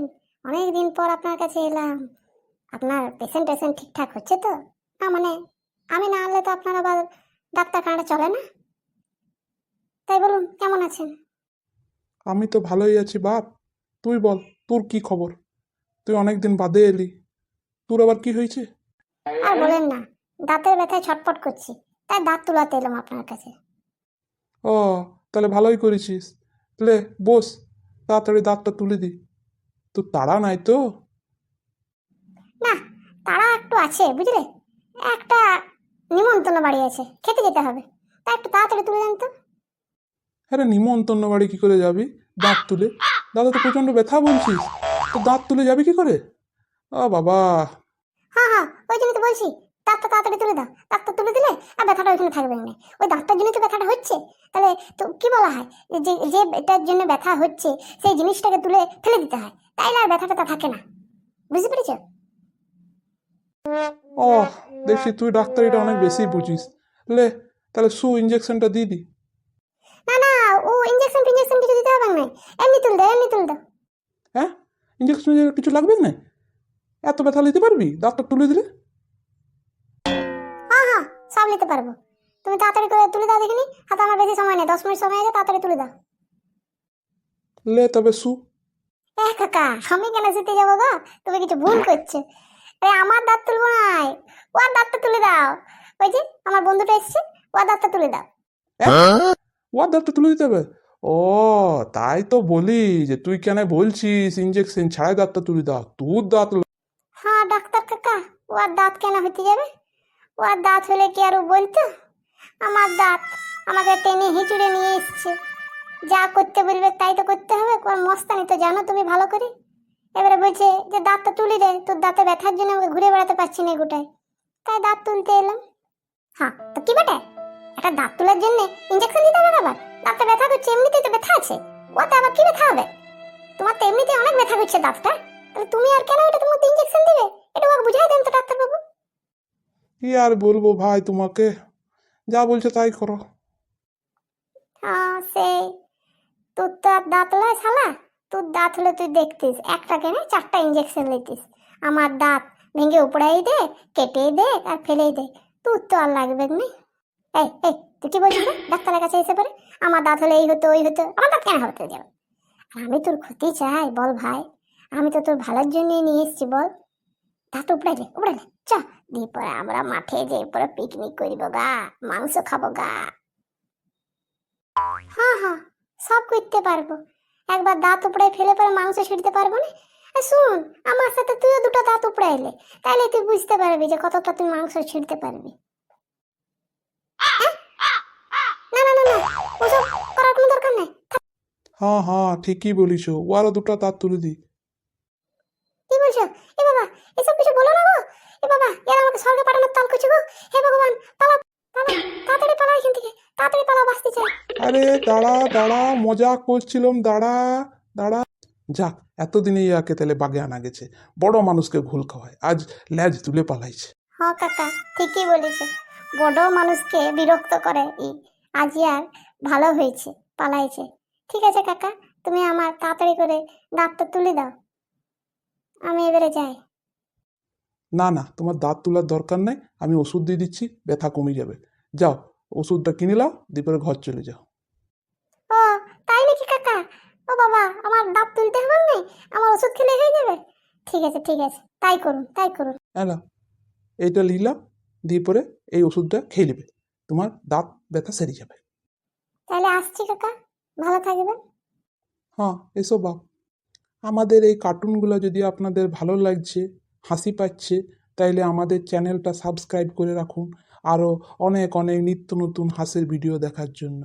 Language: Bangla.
আছেন অনেক দিন পর আপনার কাছে এলাম। আপনার পেশেন্ট টেশেন্ট ঠিকঠাক হচ্ছে তো? না মানে আমি না আনলে তো আপনার আবার ডাক্তারখানাটা চলে না? তাই বলুন কেমন আছেন? আমি তো ভালোই আছি বাপ। তুই বল তোর কি খবর? তুই অনেক দিন বাদে এলি। তোর আবার কি হয়েছে? আর বলেন না দাঁতের ব্যথায় ছটপট করছি তাই দাঁত তুলাতে এলাম আপনার কাছে। ও তাহলে ভালোই করেছিস। লে বস তাড়াতাড়ি দাঁতটা তুলে দি তারা নাই তো? না তারা একটু আছে বুঝলে? একটা নিমন্ত্রণ বাড়ি আছে খেতে যেতে হবে। তা একটু তাড়াতাড়ি তুলে দেন তো আরে নিমন্ত্রণ বাড়ি কি করে যাবি? দাঁত তুলে। দাদা তো প্রচণ্ড ব্যথা বলছিস। তো দাঁত তুলে যাবি কি করে? ও বাবা। হ্যাঁ হ্যাঁ ওই জন্য তো বলছি দাঁতটা তাড়াতাড়ি তুলে দাও। দাঁতটা তুলে দিলে আর ব্যথাটা ওইখানে থাকবে না। ওই দাঁতটার জন্য তো ব্যথাটা হচ্ছে। তাহলে তো কি বলা হয়? যে যে এটার জন্য ব্যথা হচ্ছে সেই জিনিসটাকে তুলে ফেলে দিতে হয়। তাইলে আর ব্যথাটা তা থাকে না। বুঝতে পেরেছ? ও দেখছি তুই ডাক্তারিটা অনেক বেশি বুঝিস। লে তাহলে সু ইঞ্জেকশনটা দিয়ে দি। না না ও ইঞ্জেকশন ফিঞ্জেকশন কিছু দিতে হবে না এমনি তুল দাও এমনি তুল দাও হ্যাঁ? ইঞ্জেকশন কিছু লাগবে না এত ব্যথা নিতে পারবি? দাঁতটা তুলে দিলে? নিতে পারব। তুমি তাড়াতাড়ি করে তুলে দাও দেখিনি? হাতে আমার বেশি সময় নেই দশ মিনিট সময় আছে তাড়াতাড়ি তুলে দাও। লে তবে সু এ কাকা আমি কেন জিতে যাব গো? তুমি কিছু ভুল করছ। আরে আমার দাঁত তুলবো নাই। ওর দাঁতটা তুলে দাও। ওই যে আমার বন্ধুটা এসছে ওর দাঁতটা তুলে দাও। ওর দাঁতটা তুলে দিতে হবে? ও তাই তো বলি যে তুই কেন বলছিস? ইঞ্জেকশন ছাড়াই দাঁতটা তুলে দাও। তোর দাঁত হ্যাঁ ডাক্তার কাকা ওর দাঁত কেন হতে যাবে? ওর দাঁত হলে কি আর বলতো? আমার দাঁত আমাকে টেনে হিঁচুড়ে নিয়ে এসছে। যা করতে বলবে তাই তো করতে হবে। ওর মস্তানি তো জানো তুমি ভালো করে। এবারে বলছে যে দাঁতটা তুলি দে তোর দাঁতে ব্যথার জন্য আমাকে ঘুরে বেড়াতে পারছি না গোটায়। তাই দাঁত তুলতে এলাম। হ্যাঁ তো কি বেটা? একটা দাঁত তোলার জন্য ইঞ্জেকশন দিতে হবে আবার? দাঁতে ব্যথা করছে, এমনিতেই তো ব্যথা আছে। ওতে আবার কি ব্যথা হবে? তোমার তো এমনিতেই অনেক ব্যথা করছে দাঁতটা। তাহলে তুমি আর কেন এটা তোমার ইঞ্জেকশন দিবে? এটা ওকে বুঝাই দেন তো ডাক্তারবাবু। কি আর বলব ভাই তোমাকে? যা বলছে তাই করো। সেই তোর তো আর দাঁত লয় শালা। তোর দাঁত হলে তুই দেখতিস, একটা কেনে চারটা ইঞ্জেকশন নিতিস। আমার দাঁত ভেঙে উপড়াই দে, কেটে দে আর ফেলেই দে। তোর তো আর লাগবে না। এই এই, তুই কি বলছিস ডাক্তারের কাছে এসে পরে আমার দাঁত হলে এই হতো, ওই হতো, আমার দাঁত কেন হতে যাবে আমি তোর ক্ষতি চাই, বল ভাই। আমি তো তোর ভালোর জন্যই নিয়ে এসেছি, বল। দাঁত উপড়াইলে উপড়াইলে চ, দিয়ে পরে আমরা মাঠে যে পরে পিকনিক করব গা, মাংস খাব গা। হ্যাঁ হ্যাঁ সব করতে পারব। একবার দাঁত উপড়ে ফেলে পরে মাংস ছিঁড়তে পারব না? আর শুন, আমার সাথে তুইও দুটো দাঁত উপড়ে এলে তাহলে তুই বুঝতে পারবি যে কতটা তুই মাংস ছিঁড়তে পারবি। হ্যাঁ? না না না না, ওসব করার কোনো দরকার নেই হ্যাঁ হ্যাঁ ঠিকই বলিস ও আরও দুটো দাঁত তুলে দি কি বলছো এ বাবা এসব কিছু বলো না গো এ বাবা এর আমাকে স্বর্গে পাঠানোর তাল করছে গো। হে ভগবান পালা পালা তাড়াতাড়ি পালা এখান থেকে তাড়াতাড়ি পালা বাঁচতে চাই। আরে দাঁড়া দাঁড়া মজা করছিলাম দাঁড়া দাঁড়া। যাক এতদিনে ইয়াকে তাহলে বাগে আনা গেছে। বড় মানুষকে ভুল খাওয়ায় আজ ল্যাজ তুলে পালাইছে। হ কাকা ঠিকই বলেছে। বড় মানুষকে বিরক্ত করে ই আজই আর ভালো হয়েছে পালাইছে। ঠিক আছে কাকা তুমি আমার তাড়াতাড়ি করে দাঁতটা তুলে দাও। আমি এবারে যাই। না না তোমার দাঁত তোলার দরকার নেই আমি ওষুধ দিয়ে দিচ্ছি ব্যথা কমে যাবে। যাও ওষুধটা কিনে নাও দিয়ে পরে ঘর চলে যাও। ও তাই নাকি কাকা? ও বাবা আমার দাঁত তুলতে হবে না আমার ওষুধ খেলে হয়ে যাবে? ঠিক আছে ঠিক আছে তাই করুন তাই করুন। এলা এইটা নিলাম দিয়ে পরে এই ওষুধটা খেয়ে নেবে তোমার দাঁত ব্যথা সেরে যাবে। তাহলে আসছি কাকা ভালো থাকবেন। হ্যাঁ এসো বাপ। আমাদের এই কার্টুনগুলো যদি আপনাদের ভালো লাগছে হাসি পাচ্ছে, তাইলে আমাদের চ্যানেলটা সাবস্ক্রাইব করে রাখুন। আরও অনেক অনেক নিত্য নতুন হাসির ভিডিও দেখার জন্য।